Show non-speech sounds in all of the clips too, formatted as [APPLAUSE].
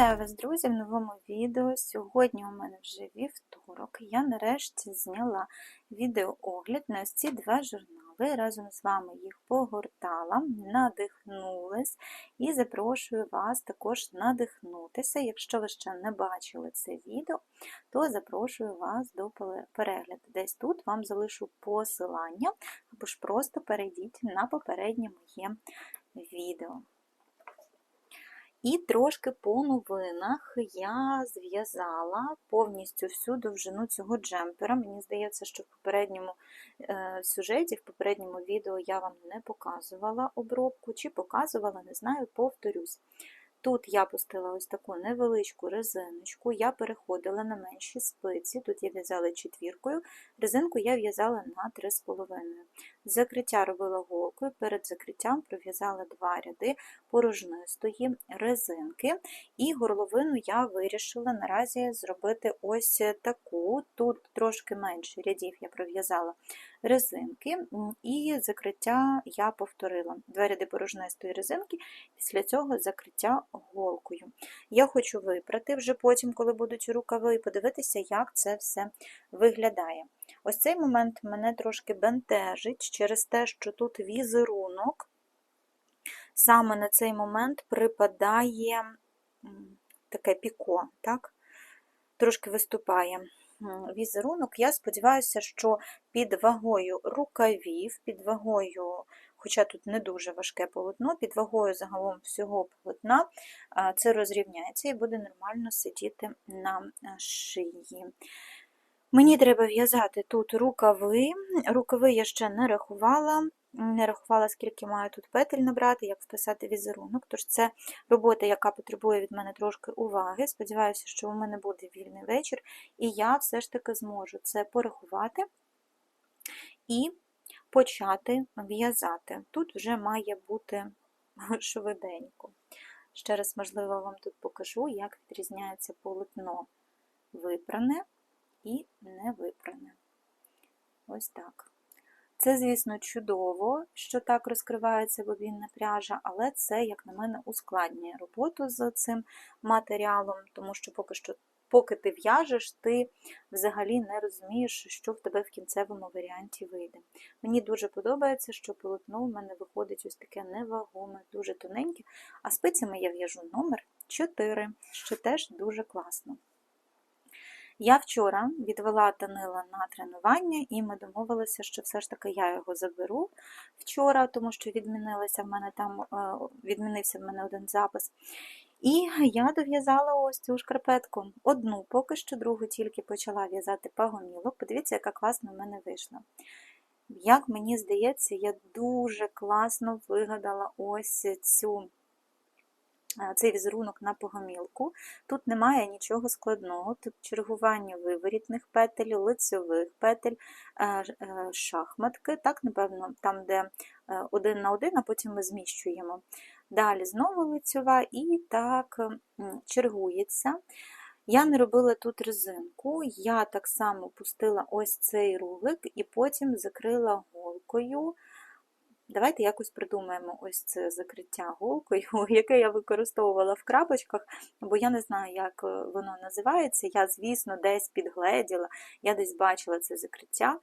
Вітаю вас, друзі, в новому відео. Сьогодні у мене вже вівторок. Я нарешті зняла відеоогляд на ось ці два журнали. Разом з вами їх погортала, надихнулась і запрошую вас також надихнутися. Якщо ви ще не бачили це відео, то запрошую вас до перегляду. Десь тут вам залишу посилання, або ж просто перейдіть на попереднє моє відео. І трошки по новинах я зв'язала повністю всю довжину цього джемпера. Мені здається, що в попередньому е, сюжеті, в попередньому відео я вам не показувала обробку, чи показувала, не знаю, повторюсь. Тут я пустила ось таку невеличку резиночку, я переходила на менші спиці, тут я в'язала четвіркою, резинку я в'язала на 3,5. Закриття робила голкою, перед закриттям пров'язала два ряди порожнистої резинки, і горловину я вирішила наразі зробити ось таку. Тут трошки менше рядів я пров'язала резинки, і закриття я повторила. Два ряди порожнистої резинки, після цього закриття голкою. Я хочу випрати вже потім, коли будуть рукави, і подивитися, як це все виглядає. Ось цей момент мене трошки бентежить через те, що тут візерунок. Саме на цей момент припадає таке піко, так? трошки виступає візерунок. Я сподіваюся, що під вагою рукавів, під вагою, хоча тут не дуже важке полотно, під вагою загалом всього полотна це розрівняється і буде нормально сидіти на шиї. Мені треба в'язати тут рукави. Рукави я ще не рахувала, не рахувала, скільки маю тут петель набрати, як вписати візерунок. Тож це робота, яка потребує від мене трошки уваги. Сподіваюся, що у мене буде вільний вечір, і я все ж таки зможу це порахувати і почати в'язати. Тут вже має бути [LAUGHS] швиденько. Ще раз, можливо, вам тут покажу, як відрізняється полотно випране і не випране. Ось так. Це, звісно, чудово, що так розкривається бобінна пряжа, але це, як на мене, ускладнює роботу з цим матеріалом, тому що поки що, поки ти в'яжеш, ти взагалі не розумієш, що в тебе в кінцевому варіанті вийде. Мені дуже подобається, що полотно в мене виходить ось таке невагоме, дуже тоненьке, а спицями я в'яжу номер 4, що теж дуже класно. Я вчора відвела Данила на тренування, і ми домовилися, що все ж таки я його заберу вчора, тому що відмінилися в мене там, е, відмінився в мене один запис. І я дов'язала ось цю шкарпетку. Одну, поки що другу тільки почала в'язати пагомілок. Подивіться, яка класна в мене вийшла. Як мені здається, я дуже класно вигадала ось цю цей візерунок на погомілку. Тут немає нічого складного, тут чергування виворітних петель, лицьових петель, е, е, шахматки, так, напевно, там, де е, один на один, а потім ми зміщуємо. Далі знову лицьова і так чергується. Я не робила тут резинку, я так само пустила ось цей рулик і потім закрила голкою. Давайте якось придумаємо ось це закриття голкою, [LAUGHS] яке я використовувала в крапочках, бо я не знаю, як е, воно називається. Я, звісно, десь підгледіла, я десь бачила це закриття.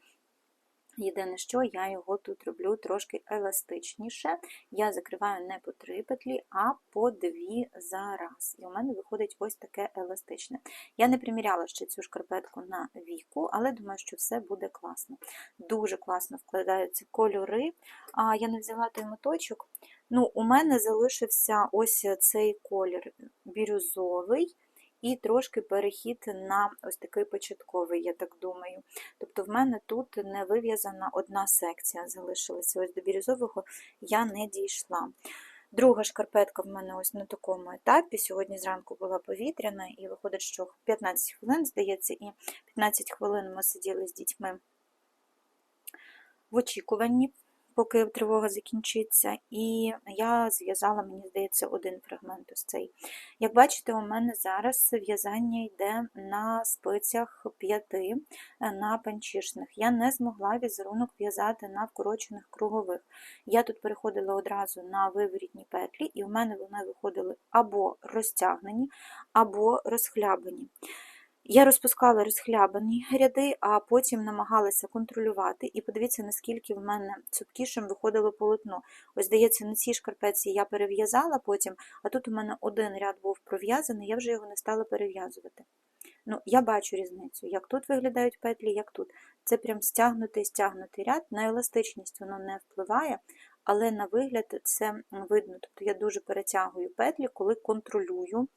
Єдине, що я його тут роблю трошки еластичніше. Я закриваю не по три петлі, а по дві за раз. І у мене виходить ось таке еластичне. Я не приміряла ще цю шкарпетку на віку, але думаю, що все буде класно. Дуже класно вкладаються кольори. А я не взяла той моточок. Ну, У мене залишився ось цей колір бірюзовий і трошки перехід на ось такий початковий, я так думаю. Тобто в мене тут не вив'язана одна секція залишилася. Ось до бірюзового я не дійшла. Друга шкарпетка в мене ось на такому етапі. Сьогодні зранку була повітряна, і виходить, що 15 хвилин, здається, і 15 хвилин ми сиділи з дітьми в очікуванні поки тривога закінчиться, і я зв'язала, мені здається, один фрагмент ось цей. Як бачите, у мене зараз в'язання йде на спицях 5 на панчішних. Я не змогла візерунок в'язати на вкорочених кругових. Я тут переходила одразу на виворітні петлі, і у мене вони виходили або розтягнені, або розхлябані. Я розпускала розхлябані ряди, а потім намагалася контролювати. І подивіться, наскільки в мене цупкішим виходило полотно. Ось, здається, на цій шкарпеці я перев'язала потім, а тут у мене один ряд був пров'язаний, я вже його не стала перев'язувати. Ну, Я бачу різницю, як тут виглядають петлі, як тут. Це прям стягнутий стягнутий ряд. На еластичність воно не впливає, але на вигляд це видно. Тобто я дуже перетягую петлі, коли контролюю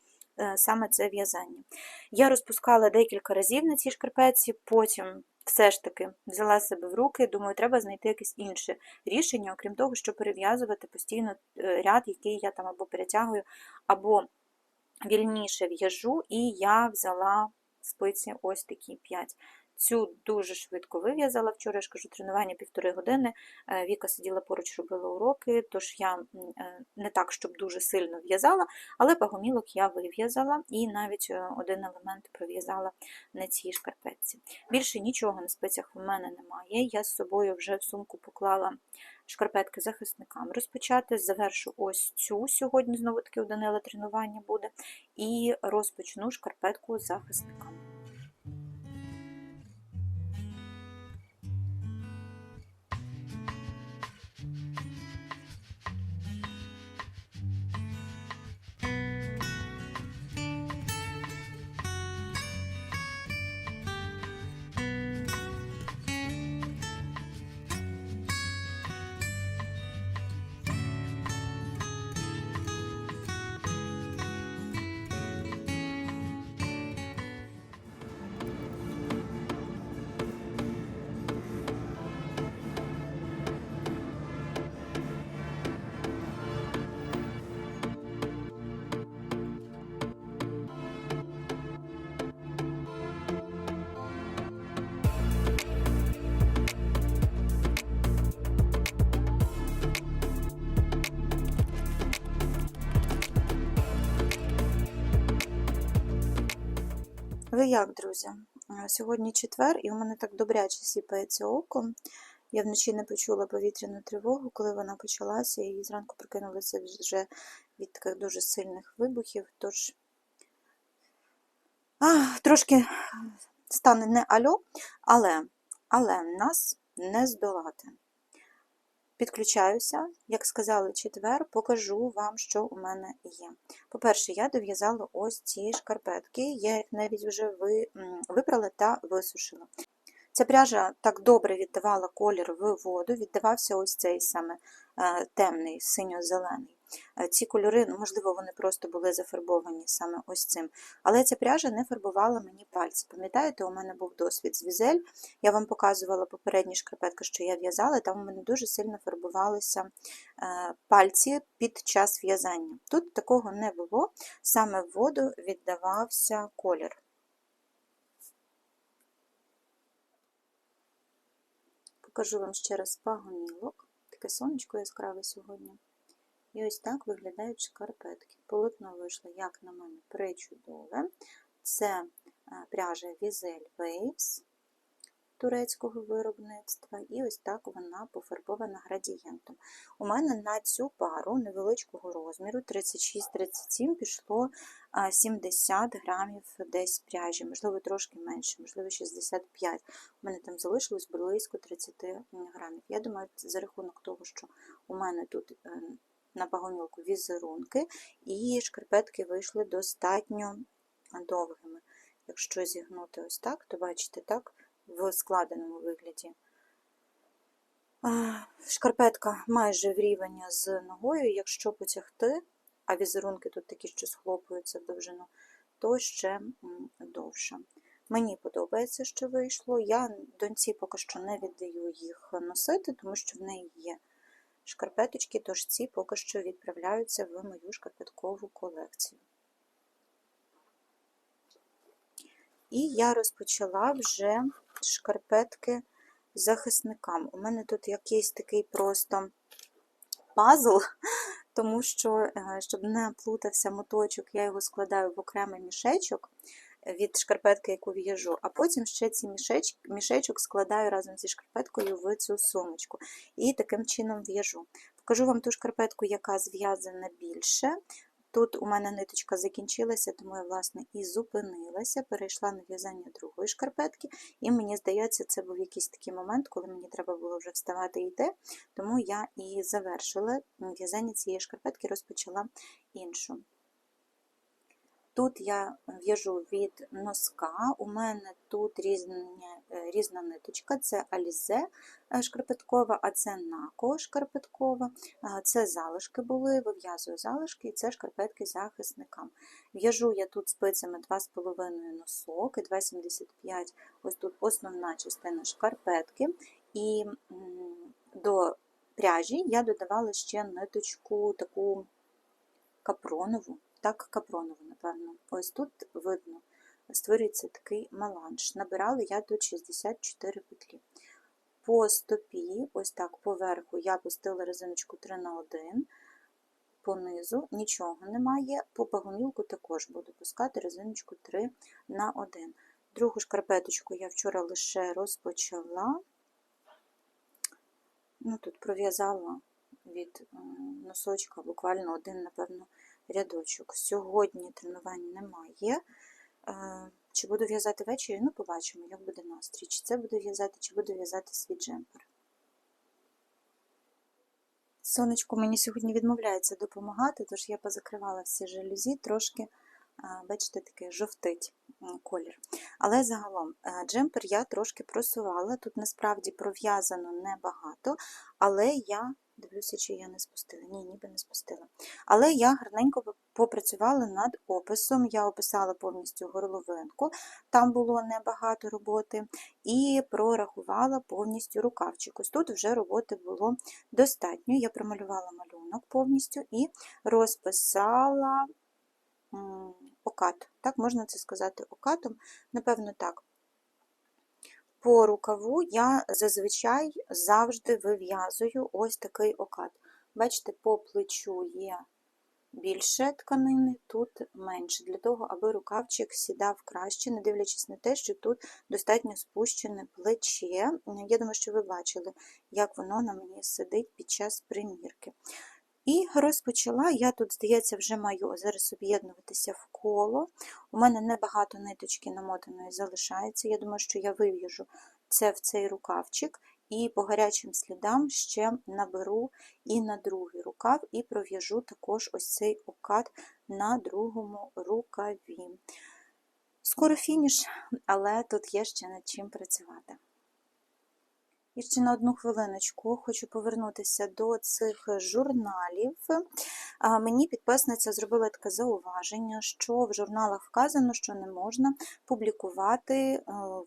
саме це в'язання. Я розпускала декілька разів на цій шкарпетці, потім все ж таки взяла себе в руки, думаю, треба знайти якесь інше рішення, окрім того, щоб перев'язувати постійно е, ряд, який я там або перетягую, або вільніше в'яжу, і я взяла спиці ось такі 5. Цю дуже швидко вив'язала. Вчора я ж кажу, тренування півтори години. Е, Віка сиділа поруч, робила уроки, тож я е, не так, щоб дуже сильно в'язала, але пагомілок я вив'язала і навіть е, один елемент пров'язала на цій шкарпетці. Більше нічого на спицях в мене немає. Я з собою вже в сумку поклала шкарпетки захисникам. Розпочати завершу ось цю сьогодні, знову таки у Данила тренування буде, і розпочну шкарпетку захисникам. Ви як, друзі? Е, Сьогодні четвер, і у мене так добряче сіпається око. Я вночі не почула повітряну тривогу, коли вона почалася, і зранку прокинулася вже від таких дуже сильних вибухів. Тож а, трошки стане не альо, але, але нас не здолати. Підключаюся, як сказали четвер, покажу вам, що у мене є. По-перше, я дов'язала ось ці шкарпетки, я їх навіть вже ви- випрала та висушила. Ця пряжа так добре віддавала колір в воду, віддавався ось цей саме е, темний, синьо-зелений. Е, Ці кольори, ну, можливо, вони просто були зафарбовані саме ось цим. Але ця пряжа не фарбувала мені пальці. Пам'ятаєте, у мене був досвід з візель. Я вам показувала попередні шкарпетки, що я в'язала, там у мене дуже сильно фарбувалися е, пальці під час в'язання. Тут такого не було, саме в воду віддавався колір. Покажу вам ще раз пагонілок. Таке сонечко яскраве сьогодні. І ось так виглядають шкарпетки. Полотно вийшло, як на мене, причудове. Це е, пряжа Vizel Waves турецького виробництва, і ось так вона пофарбована градієнтом. У мене на цю пару невеличкого розміру 36-37 пішло 70 грамів десь пряжі, можливо, трошки менше, можливо, 65. У мене там залишилось близько 30 грамів. Я думаю, за рахунок того, що у мене тут е, на пагонілку візерунки, і шкарпетки вийшли достатньо довгими. Якщо зігнути ось так, то бачите, так, в складеному вигляді. Шкарпетка майже в рівень з ногою, якщо потягти, а візерунки тут такі, що схлопуються в довжину, то ще довше. Мені подобається, що вийшло. Я доньці поки що не віддаю їх носити, тому що в неї є шкарпеточки, тож ці поки що відправляються в мою шкарпеткову колекцію. І я розпочала вже шкарпетки захисникам. У мене тут якийсь такий просто пазл, [LAUGHS] тому що, е, щоб не плутався моточок, я його складаю в окремий мішечок від шкарпетки, яку в'яжу, а потім ще ці мішечок, мішечок складаю разом зі шкарпеткою в цю сумочку. І таким чином в'яжу. Покажу вам ту шкарпетку, яка зв'язана більше. Тут у мене ниточка закінчилася, тому я, власне, і зупинилася, перейшла на в'язання другої шкарпетки, і мені здається, це був якийсь такий момент, коли мені треба було вже вставати і йти, тому я і завершила в'язання цієї шкарпетки, розпочала іншу. Тут я в'яжу від носка, у мене тут різні, е, різна ниточка, це Alize е, шкарпеткова, а це нако шкарпеткова, це залишки були, вив'язую залишки, і це шкарпетки захисникам. В'яжу я тут спицями 2,5 носок і 2,75 ось тут основна частина шкарпетки. І до пряжі я додавала ще ниточку таку капронову так капронову, напевно. Ось тут видно, створюється такий меланж. Набирала я тут 64 петлі. По стопі, ось так поверху, я пустила резиночку 3 на 1 понизу нічого немає, по пагонілку також буду пускати резиночку 3 на 1. Другу шкарпеточку я вчора лише розпочала. Ну, Тут пров'язала від носочка буквально один, напевно, рядочок. Сьогодні тренувань немає. Е, чи буду в'язати ввечері? Ну, побачимо, як буде настрій. Чи це буду в'язати, чи буду в'язати свій джемпер. Сонечко мені сьогодні відмовляється допомагати, тож я позакривала всі жалюзі, трошки, бачите, такий жовтить колір. Але загалом е, джемпер я трошки просувала. Тут насправді пров'язано небагато, але я Дивлюся, чи я не спустила. Ні, ніби не спустила. Але я гарненько попрацювала над описом. Я описала повністю горловинку, там було небагато роботи, і прорахувала повністю рукавчик. Ось тут вже роботи було достатньо. Я промалювала малюнок повністю і розписала окат. Так, можна це сказати окатом. Напевно, так. По рукаву я зазвичай завжди вив'язую ось такий окат. Бачите, по плечу є більше тканини, тут менше, для того, аби рукавчик сідав краще, не дивлячись на те, що тут достатньо спущене плече. Я думаю, що ви бачили, як воно на мені сидить під час примірки. І розпочала, я тут, здається, вже маю зараз об'єднуватися в коло. У мене небагато ниточки намотаної залишається. Я думаю, що я вив'яжу це в цей рукавчик, і по гарячим слідам ще наберу і на другий рукав, і пров'яжу також ось цей окат на другому рукаві. Скоро фініш, але тут є ще над чим працювати. І ще на одну хвилиночку хочу повернутися до цих журналів. Мені підписниця зробила таке зауваження, що в журналах вказано, що не можна публікувати е,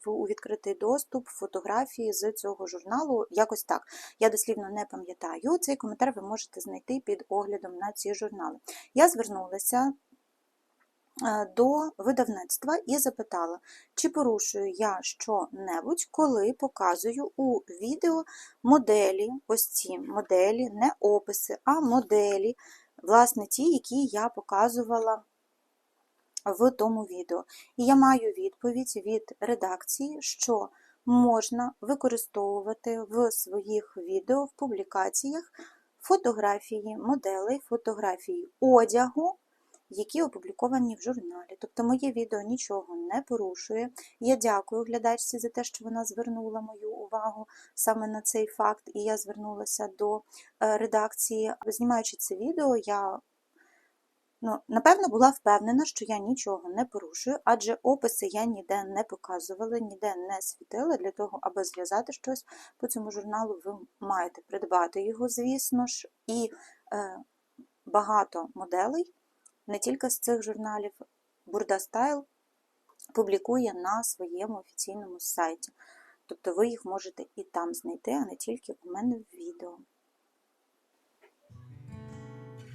у відкритий доступ фотографії з цього журналу. Якось так. Я дослівно не пам'ятаю. Цей коментар ви можете знайти під оглядом на ці журнали. Я звернулася до видавництва і запитала, чи порушую я що-небудь, коли показую у відео моделі, ось ці моделі, не описи, а моделі, власне, ті, які я показувала в тому відео. І я маю відповідь від редакції, що можна використовувати в своїх відео, в публікаціях фотографії моделей, фотографії одягу які опубліковані в журналі. Тобто моє відео нічого не порушує. Я дякую глядачці за те, що вона звернула мою увагу саме на цей факт, і я звернулася до е, редакції. Знімаючи це відео, я Ну, Напевно, була впевнена, що я нічого не порушую, адже описи я ніде не показувала, ніде не світила. Для того, аби зв'язати щось по цьому журналу, ви маєте придбати його, звісно ж, і е, багато моделей не тільки з цих журналів, Бурда Стайл публікує на своєму офіційному сайті. Тобто ви їх можете і там знайти, а не тільки у мене в відео.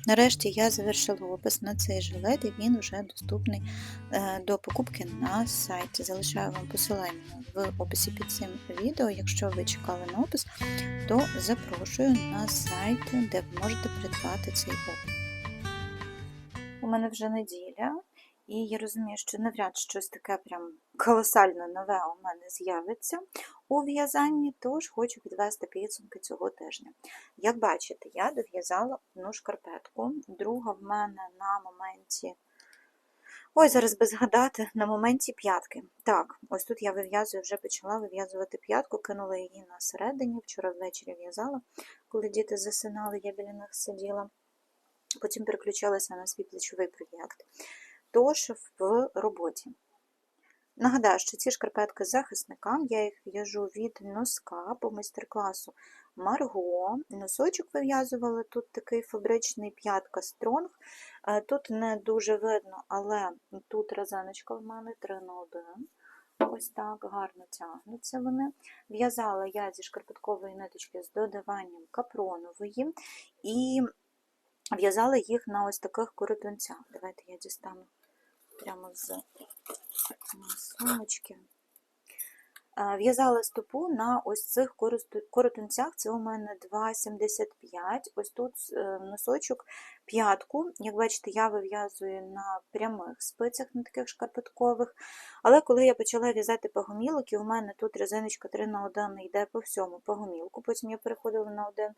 Нарешті я завершила опис на цей жилет, і він вже доступний е, до покупки на сайті. Залишаю вам посилання в описі під цим відео. Якщо ви чекали на опис, то запрошую на сайт, де ви можете придбати цей опис. У мене вже неділя, і я розумію, що навряд щось таке прям колосально нове у мене з'явиться у в'язанні, тож хочу підвести підсумки цього тижня. Як бачите, я дов'язала одну шкарпетку, друга в мене на моменті. Ой, зараз би згадати, на моменті п'ятки. Так, ось тут я вив'язую, вже почала вив'язувати п'ятку, кинула її на середині, вчора ввечері в'язала, коли діти засинали, я біля них сиділа. Потім переключилася на свій плечовий проєкт. Тож в роботі. Нагадаю, що ці шкарпетки захисникам, я їх в'яжу від носка по майстер-класу Марго. Носочок вив'язувала, тут такий фабричний п'ятка стронг. Тут не дуже видно, але тут розаночка в мене 3 на 1. Ось так гарно тягнуться вони. В'язала я зі шкарпеткової ниточки з додаванням капронової і в'язала їх на ось таких коротунцях. Давайте я дістану прямо з сумочки. В'язала стопу на ось цих коротунцях, це у мене 2,75. Ось тут е, носочок п'ятку. Як бачите, я вив'язую на прямих спицях, на таких шкарпеткових. Але коли я почала в'язати погомілок, і у мене тут резиночка 3 на 1 йде по всьому погомілку, потім я переходила на один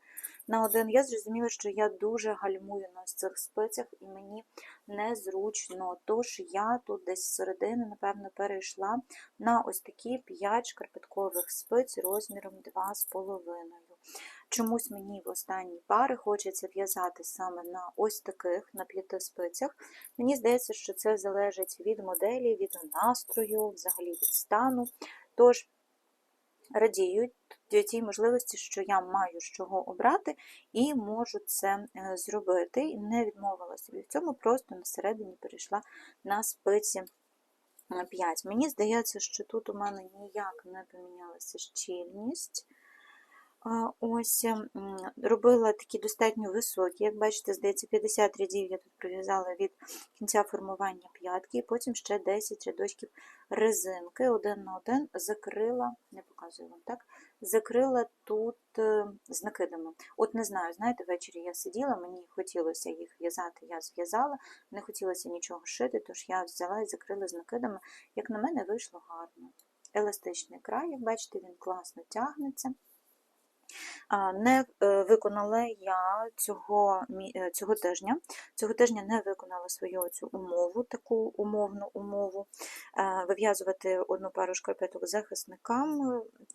на один, я зрозуміла, що я дуже гальмую на цих спицях, і мені незручно. Тож я тут десь з середини, напевно, перейшла на ось такі 5 шкарпеткових спиць розміром 2,5. Чомусь мені в останній пари хочеться в'язати саме на ось таких, на п'яти спицях. Мені здається, що це залежить від моделі, від настрою, взагалі від стану. Тож, радію тій можливості, що я маю з чого обрати, і можу це е, зробити. І не відмовила собі в цьому, просто на середині перейшла на спиці 5. Мені здається, що тут у мене ніяк не помінялася щільність. Ось робила такі достатньо високі, як бачите, здається, 50 рядів я тут пров'язала від кінця формування п'ятки, і потім ще 10 рядочків резинки, один на один закрила, не показую вам так, закрила тут е, з накидами. От не знаю, знаєте, ввечері я сиділа, мені хотілося їх в'язати, я зв'язала, не хотілося нічого шити, тож я взяла і закрила з накидами. Як на мене, вийшло гарно. Еластичний край, як бачите, він класно тягнеться. Не е, виконала я цього е, цього тижня. Цього тижня не виконала свою цю умову, таку умовну умову, е, вив'язувати одну пару шкарпеток захисникам.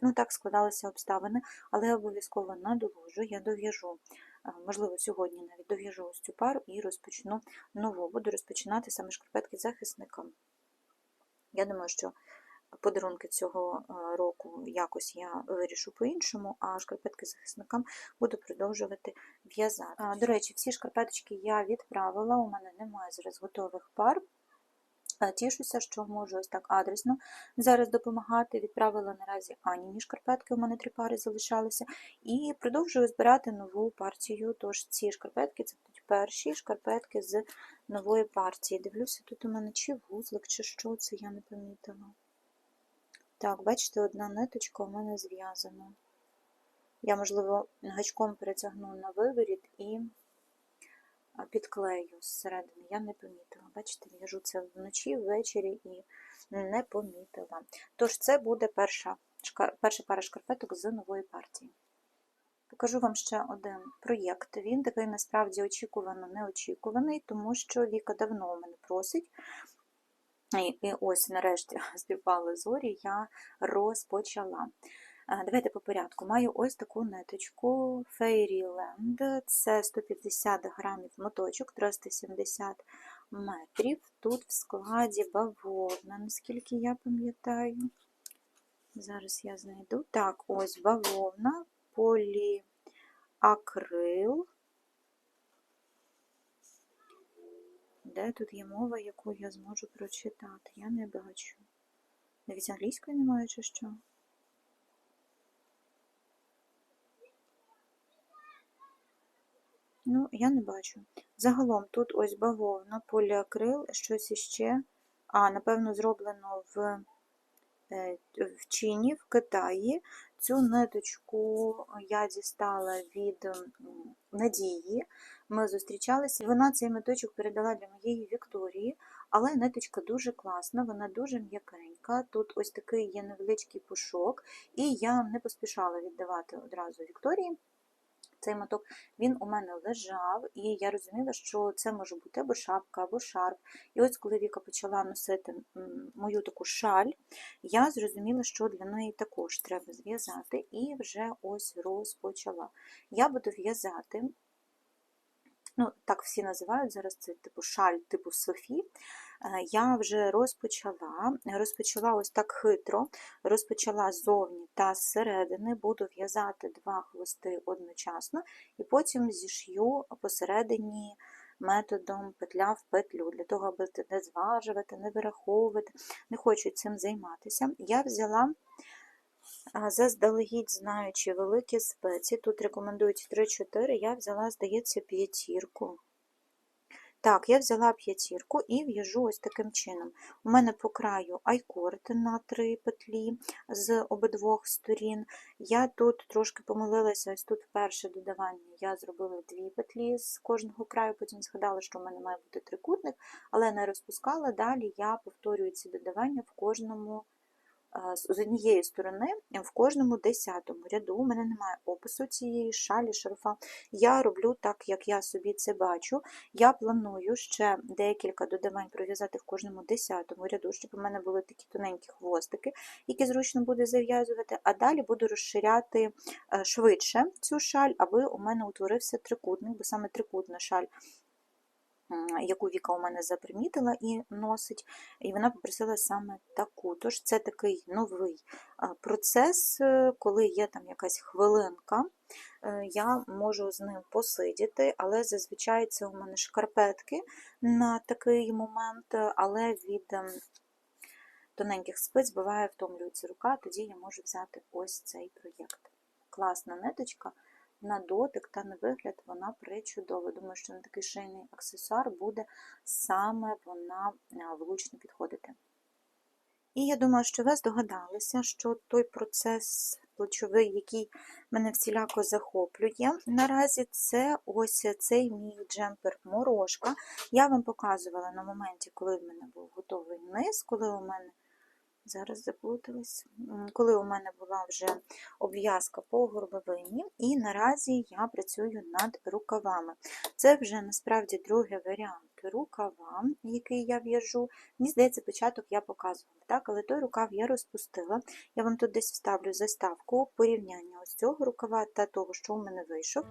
Ну, так складалися обставини, але я обов'язково надовожу, я дов'яжу. Можливо, сьогодні навіть дов'яжу ось цю пару і розпочну нову. Буду розпочинати саме шкарпетки захисникам. Я думаю, що подарунки цього е, року якось я вирішу по-іншому, а шкарпетки захисникам буду продовжувати в'язати. До речі, всі шкарпеточки я відправила, у мене немає зараз готових пар. Е, тішуся, що можу ось так адресно зараз допомагати. Відправила наразі Аніні шкарпетки, у мене три пари залишалися, і продовжую збирати нову партію. Тож ці шкарпетки це будуть перші шкарпетки з нової партії. Дивлюся, тут у мене чи вузлик, чи що це, я не помітила. Так, бачите, одна ниточка у мене зв'язана. Я, можливо, гачком перетягну на виворіт і підклею зсередини. Я не помітила. Бачите, в'яжу це вночі, ввечері і не помітила. Тож, це буде перша, перша пара шкарпеток з нової партії. Покажу вам ще один проєкт. Він такий насправді очікувано неочікуваний, тому що Віка давно мене просить і ось, нарешті, [LAUGHS] співпали зорі, я розпочала. Давайте по порядку. Маю ось таку ниточку Fairyland, це 150 грамів моточок, 370 метрів. Тут в складі бавовна, наскільки я пам'ятаю. Зараз я знайду. Так, ось бавовна, поліакрил. Де тут є мова, яку я зможу прочитати? Я не бачу. Навіть англійської немає, чи що? Ну, я не бачу. Загалом тут ось бавовна, поліакрил, щось іще. А, напевно, зроблено в, е, в Чині, в Китаї. Цю ниточку я дістала від Надії. Ми зустрічалися. Вона цей меточок передала для моєї Вікторії, але ниточка дуже класна, вона дуже м'якенька. Тут ось такий є невеличкий пушок, і я не поспішала віддавати одразу Вікторії. Цей моток він у мене лежав, і я розуміла, що це може бути або шапка, або шарф. І ось коли Віка почала носити мою таку шаль, я зрозуміла, що для неї також треба зв'язати, і вже ось розпочала. Я буду в'язати, ну, так всі називають зараз це типу шаль, типу Софі. Е, Я вже розпочала, розпочала ось так хитро, розпочала ззовні та зсередини, буду в'язати два хвости одночасно, і потім зішью посередині методом петля в петлю, для того, аби не зважувати, не вираховувати, не хочу цим займатися. Я взяла заздалегідь знаючи великі спеції, тут рекомендують 3-4, я взяла, здається, п'ятірку. Так, я взяла п'ятірку і в'яжу ось таким чином. У мене по краю айкорд на три петлі з обидвох сторін. Я тут трошки помилилася, ось тут перше додавання я зробила дві петлі з кожного краю, потім згадала, що в мене має бути трикутник, але не розпускала. Далі я повторюю ці додавання в кожному з однієї сторони в кожному десятому ряду. У мене немає опису цієї шалі, шарфа. Я роблю так, як я собі це бачу. Я планую ще декілька додавань пров'язати в кожному десятому ряду, щоб у мене були такі тоненькі хвостики, які зручно буде зав'язувати, а далі буду розширяти е, швидше цю шаль, аби у мене утворився трикутник, бо саме трикутна шаль яку Віка у мене запримітила і носить, і вона попросила саме таку. Тож це такий новий процес, е, коли є там якась хвилинка, е, я можу з ним посидіти, але зазвичай це у мене шкарпетки на такий момент, але від ем, тоненьких спиць буває втомлюється рука, тоді я можу взяти ось цей проєкт. Класна ниточка. На дотик та на вигляд вона причудова. Думаю, що на такий шийний аксесуар буде саме вона е, влучно підходити. І я думаю, що ви здогадалися, що той процес плечовий, який мене всіляко захоплює, наразі це ось цей мій джемпер морошка. Я вам показувала на моменті, коли в мене був готовий низ, коли у мене Зараз заплуталась. Коли у мене була вже обв'язка по горловині, і наразі я працюю над рукавами. Це вже насправді другий варіант рукава, який я в'яжу. Мені здається, початок я показувала, так? але той рукав я розпустила. Я вам тут десь вставлю заставку порівняння ось цього рукава та того, що у мене вийшов.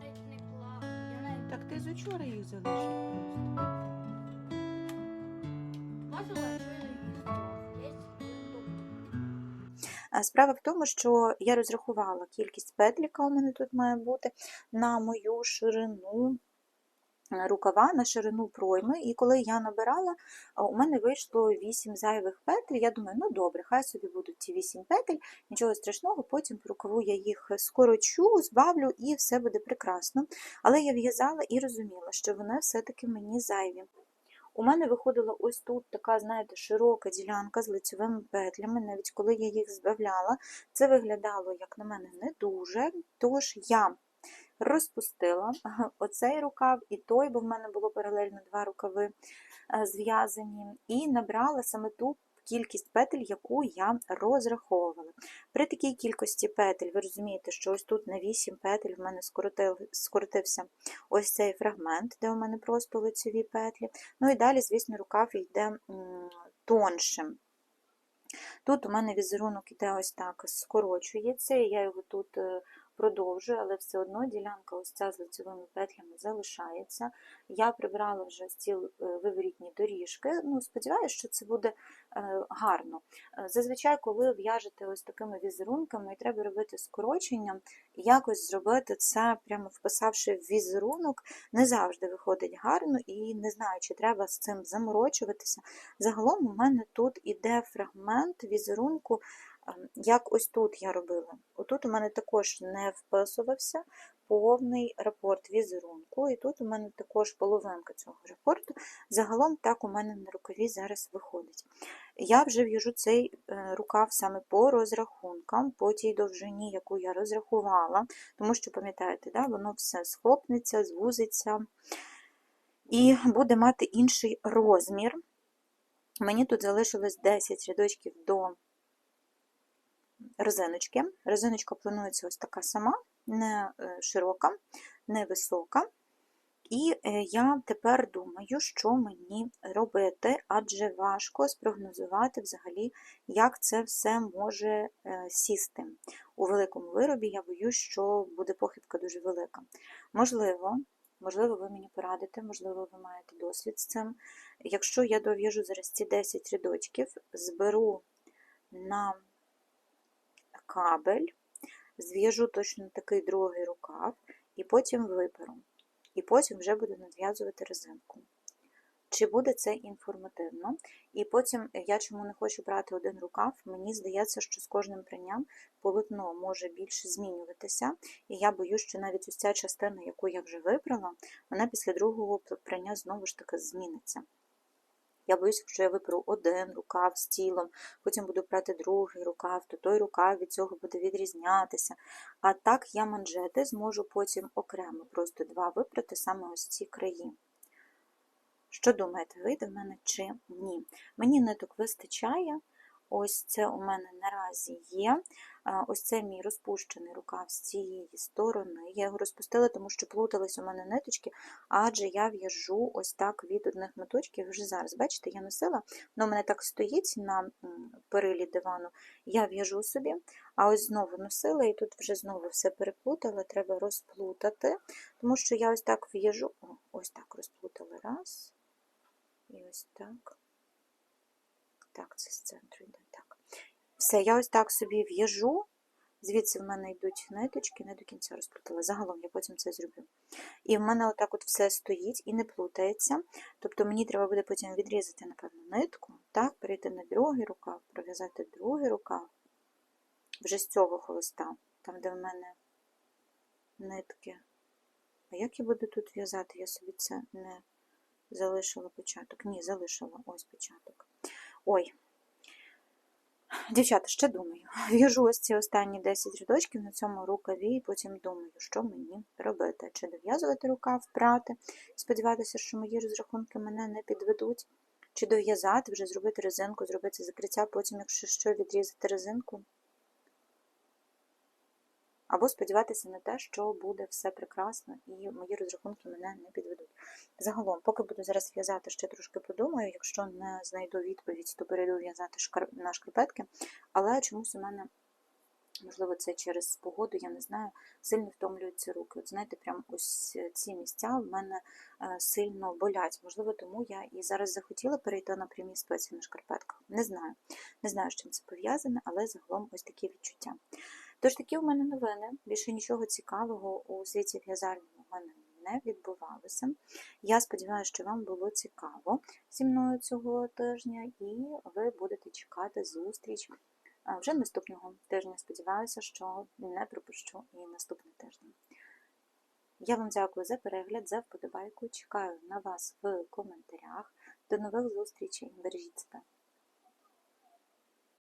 Так ти з учора їх залишив просто. А Справа в тому, що я розрахувала кількість петлі, яка у мене тут має бути, на мою ширину е, рукава, на ширину пройми. І коли я набирала, у мене вийшло 8 зайвих петель. Я думаю, ну добре, хай собі будуть ці 8 петель, нічого страшного, потім по рукаву я їх скорочу, збавлю і все буде прекрасно. Але я в'язала і розуміла, що вони все-таки мені зайві. У мене виходила ось тут така, знаєте, широка ділянка з лицевими петлями, навіть коли я їх збавляла, це виглядало, як на мене, не дуже. Тож я розпустила [LAUGHS] оцей рукав і той, бо в мене було паралельно два рукави е, зв'язані, і набрала саме ту кількість петель, яку я розраховувала. При такій кількості петель, ви розумієте, що ось тут на 8 петель в мене скоротив, скоротився ось цей фрагмент, де у мене просто лицеві петлі. Ну і далі, звісно, рукав йде тоншим. Тут у мене візерунок іде ось так, скорочується, я його тут е, продовжую, але все одно ділянка ось ця з лицевими петлями залишається. Я прибрала вже ці е, виворітні доріжки. Ну, Сподіваюся, що це буде е, гарно. Е, Зазвичай, коли в'яжете ось такими візерунками, і треба робити скорочення, якось зробити це, прямо вписавши в візерунок, не завжди виходить гарно і не знаю, чи треба з цим заморочуватися. Загалом у мене тут іде фрагмент візерунку, як ось тут я робила. Отут у мене також не вписувався, повний рапорт візерунку, і тут у мене також половинка цього рапорту. Загалом так у мене на рукаві зараз виходить. Я вже в'яжу цей е, рукав саме по розрахункам, по тій довжині, яку я розрахувала, тому що, пам'ятаєте, да, воно все схлопнеться, звузиться і буде мати інший розмір. Мені тут залишилось 10 рядочків до резиночки. Резиночка планується ось така сама, не е, широка, не висока. І е, я тепер думаю, що мені робити, адже важко спрогнозувати взагалі, як це все може е, сісти. У великому виробі я боюсь, що буде похибка дуже велика. Можливо, можливо, ви мені порадите, можливо, ви маєте досвід з цим. Якщо я дов'яжу зараз ці 10 рядочків, зберу на кабель, зв'яжу точно такий другий рукав, і потім виперу. І потім вже буду надв'язувати резинку. Чи буде це інформативно? І потім я чому не хочу брати один рукав, мені здається, що з кожним пранням полотно може більше змінюватися, і я боюсь, що навіть ось ця частина, яку я вже вибрала, вона після другого прання знову ж таки зміниться. Я боюся, якщо я виберу один рукав з тілом, потім буду брати другий рукав, то той рукав від цього буде відрізнятися. А так я манжети зможу потім окремо просто два випрати саме ось ці краї. Що думаєте, вийде в мене чи ні? Мені ниток вистачає. Ось це у мене наразі є. Ось це мій розпущений рукав з цієї сторони. Я його розпустила, тому що плутались у мене ниточки, адже я в'яжу ось так від одних моточків вже зараз. Бачите, я носила, воно у мене так стоїть на перилі дивану, я в'яжу собі, а ось знову носила, і тут вже знову все переплутала, треба розплутати, тому що я ось так в'яжу, ось так розплутала раз. І ось так. Так, це з центру йде. Так. Все, я ось так собі в'яжу. Звідси в мене йдуть ниточки, не до кінця розплутала. Загалом я потім це зроблю. І в мене отак от все стоїть і не плутається. Тобто мені треба буде потім відрізати, напевно, нитку, так, перейти на другий рукав, пров'язати другий рукав вже з цього холоста, там, де в мене нитки. А як я буду тут в'язати? Я собі це не залишила початок. Ні, залишила ось початок. Ой, дівчата, ще думаю. [LAUGHS] В'яжу ось ці останні 10 рядочків на цьому рукаві, і потім думаю, що мені робити. Чи дов'язувати рукав, прати, сподіватися, що мої розрахунки мене не підведуть, чи дов'язати, вже зробити резинку, зробити закриття, потім, якщо що, відрізати резинку. Або сподіватися на те, що буде все прекрасно і мої розрахунки мене не підведуть. Загалом, поки буду зараз в'язати, ще трошки подумаю, якщо не знайду відповідь, то перейду в'язати на шкарпетки, але чомусь у мене, можливо, це через погоду, я не знаю, сильно втомлюються руки. От знаєте, прям ось ці місця в мене сильно болять. Можливо, тому я і зараз захотіла перейти на прямі спеції на шкарпетках. Не знаю. Не знаю, з чим це пов'язане, але загалом ось такі відчуття. Тож такі у мене новини. Більше нічого цікавого у світі в'язальному у мене не відбувалося. Я сподіваюся, що вам було цікаво зі мною цього тижня, і ви будете чекати зустріч вже наступного тижня. Сподіваюся, що не пропущу і наступний тиждень. Я вам дякую за перегляд, за вподобайку. Чекаю на вас в коментарях. До нових зустрічей. Бережіть себе.